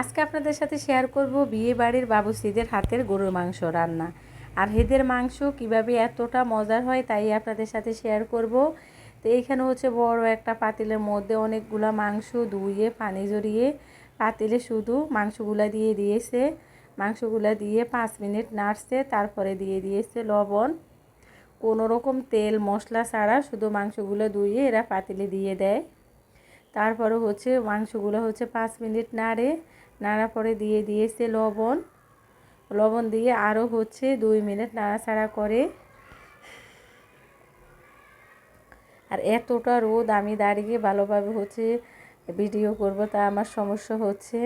আজকে আপনাদের সাথে শেয়ার করব বিয়ে বাড়ির বাবুসিদের হাতের গরুর মাংস রান্না। আর হেদের মাংস কীভাবে এতটা মজার হয় তাই আপনাদের সাথে শেয়ার করব। তো এইখানে হচ্ছে বড় একটা পাতিলের মধ্যে অনেকগুলা মাংস ধুয়ে, পানি জড়িয়ে পাতিলে শুধু মাংসগুলা দিয়ে দিয়েছে। মাংসগুলা দিয়ে পাঁচ মিনিট নাড়ছে, তারপরে দিয়ে দিয়েছে লবণ। কোনো রকম তেল, মশলা ছাড়া শুধু মাংসগুলো ধুয়ে এরা পাতিলে দিয়ে দেয়। তারপরে হচ্ছে মাংসগুলো হচ্ছে পাঁচ মিনিট নাড়ে। নাড়া পরে দিয়ে দিয়েছে লবণ। লবণ দিয়ে আরও হচ্ছে দুই মিনিট নাড়াচাড়া করে। আর এতটা রোদ আমি দাঁড়িয়ে ভালোভাবে হচ্ছে ভিডিও করব, তা আমার সমস্যা হচ্ছে।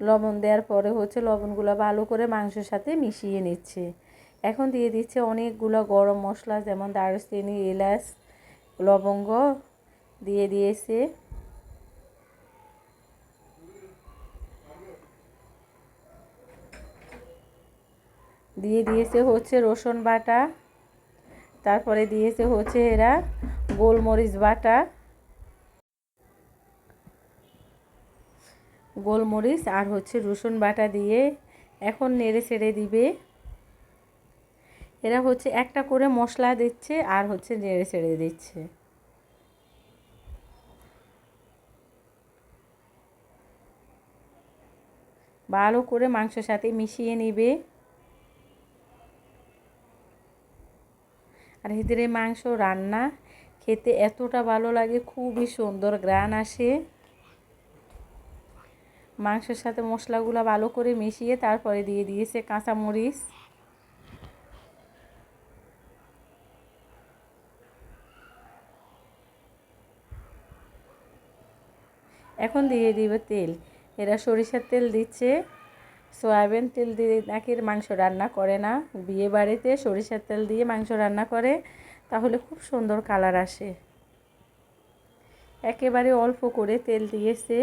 লবণ দেওয়ার পরে হচ্ছে লবণগুলো ভালো করে মাংসের সাথে মিশিয়ে নিচ্ছে। এখন দিয়ে দিচ্ছে অনেকগুলো গরম মশলা, যেমন দারুচিনি, এলাচ, লবঙ্গ দিয়ে দিয়েছে। দিয়ে দিয়েছে হচ্ছে রসুন বাটা, তারপরে দিয়েছে হচ্ছে এরা গোলমরিচ বাটা। গোলমরিচ আর হচ্ছে রসুন বাটা দিয়ে এখন নেড়ে ছেড়ে দিবে। এরা হচ্ছে একটা করে মশলা দিচ্ছে আর হচ্ছে নেড়ে ছেড়ে দিচ্ছে। ভালো করে মাংসের সাথে মিশিয়ে নিবে। আর এদের মাংস রান্না খেতে এতটা ভালো লাগে, খুবই সুন্দর গ্রান আসে। মাংসের সাথে মশলাগুলো ভালো করে মিশিয়ে তারপরে দিয়ে দিয়েছে কাঁচামরিচ। এখন দিয়ে দিবে তেল। এরা সরিষার তেল দিচ্ছে। সয়াবিন তেল দিয়ে নাকি মাংস রান্না করে না। বিয়ে বাড়িতে সরিষার তেল দিয়ে মাংস রান্না করে, তাহলে খুব সুন্দর কালার আসে। একেবারে অল্প করে তেল দিয়েছে।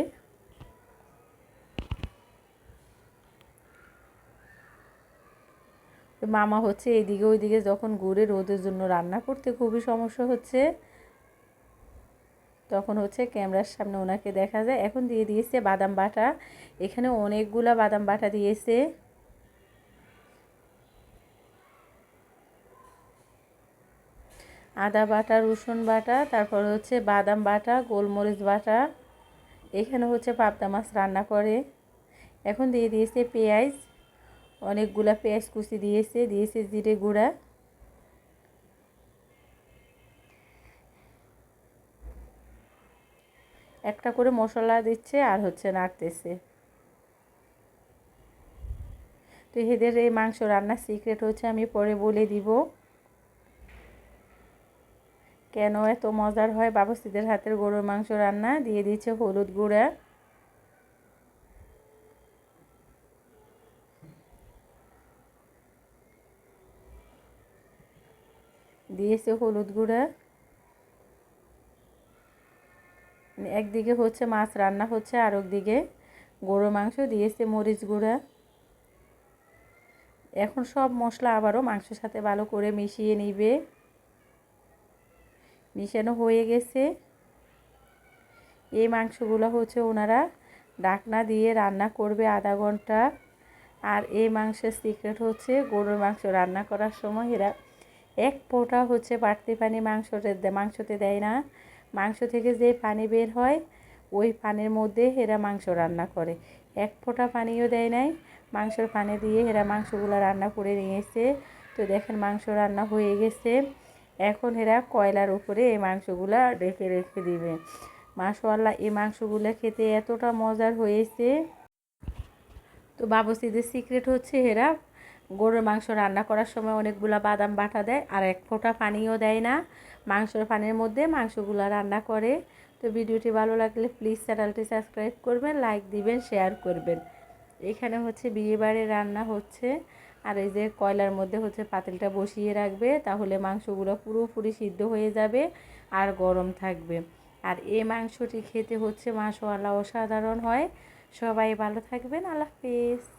মামা হচ্ছে এইদিকে ওইদিকে যখন ঘুরে রোদের জন্য রান্না করতে খুবই সমস্যা হচ্ছে। তখন হচ্ছে ক্যামেরার সামনে ওনাকে দেখা যায়। এখন দিয়ে দিয়েছে বাদাম বাটা। এখানে অনেকগুলা বাদাম বাটা দিয়েছে। আদা বাটা, রসুন বাটা, তারপর হচ্ছে বাদাম বাটা, গোলমরিচ বাটা। এখানে হচ্ছে পাবদা মাছ রান্না করে। এখন দিয়ে দিয়েছে পেঁয়াজ। অনেকগুলা পেঁয়াজ কুচি দিয়েছে দিয়েছে জিরে গুঁড়া। একটা করে মশলা দিচ্ছে আর হচ্ছে নাড়তেছে। তো এদের এই মাংস রান্নার সিক্রেট হচ্ছে আমি পরে বলে দিব। কেন এত মজার হয়? বাবুসিদের হাতের গরুর মাংস রান্না। দিয়ে দিচ্ছে হলুদ গুঁড়া। দিয়েছে হলুদ গুঁড়া। একদিকে হচ্ছে মাছ রান্না হচ্ছে, আর একদিকে গরুর মাংস দিয়েছে মরিচ গুঁড়া। এখন সব মশলা আবারও মাংসের সাথে ভালো করে মিশিয়ে নিবে। মিশানো হয়ে গেছে। এই মাংসগুলো হচ্ছে ওনারা ডাকনা দিয়ে রান্না করবে আধা ঘণ্টা। আর এই মাংসের সিক্রেট হচ্ছে গরুর মাংস রান্না করার সময় এরা এক পোটা হচ্ছে বাড়তি পানি মাংসতে মাংসতে দেয় না। মাংস থেকে যে পানি বের হয়, ওই পানির মধ্যে এরা মাংস রান্না করে। এক ফোঁটা পানিও দেয় নাই। মাংসর পানি দিয়ে এরা মাংসগুলো রান্না করে নিয়েছে। তো দেখেন মাংস রান্না হয়ে গেছে। এখন এরা কয়লার উপরে এই মাংসগুলো রেখে রেখে দিবে। মাশাল্লাহ এই মাংসগুলো খেতে এতটা মজার হয়েছে। তো বাবুসিদের সিক্রেট হচ্ছে এরা গরুর মাংস রান্না করার সময় অনেকগুলো বাদাম বাটা দেয়, আর এক ফোঁটা পানিও দেয় না। মাংসর পানির মধ্যে মাংসগুলো রান্না করে। তো ভিডিওটি ভালো লাগলে প্লিজ চ্যানেলটি সাবস্ক্রাইব করবেন লাইক দিবেন শেয়ার করবেন। এখানে হচ্ছে বিয়েবাড়ি রান্না হচ্ছে, আর এই যে কয়লার মধ্যে হচ্ছে পাতিলটা বসিয়ে রাখবে, তাহলে মাংসগুলো পুরোপুরি সিদ্ধ হয়ে যাবে আর গরম থাকবে। আর এই মাংসটি খেতে হচ্ছে মাংসওয়ালা অসাধারণ হয়। সবাই ভালো থাকবেন, আল্লাহ হাফিজ।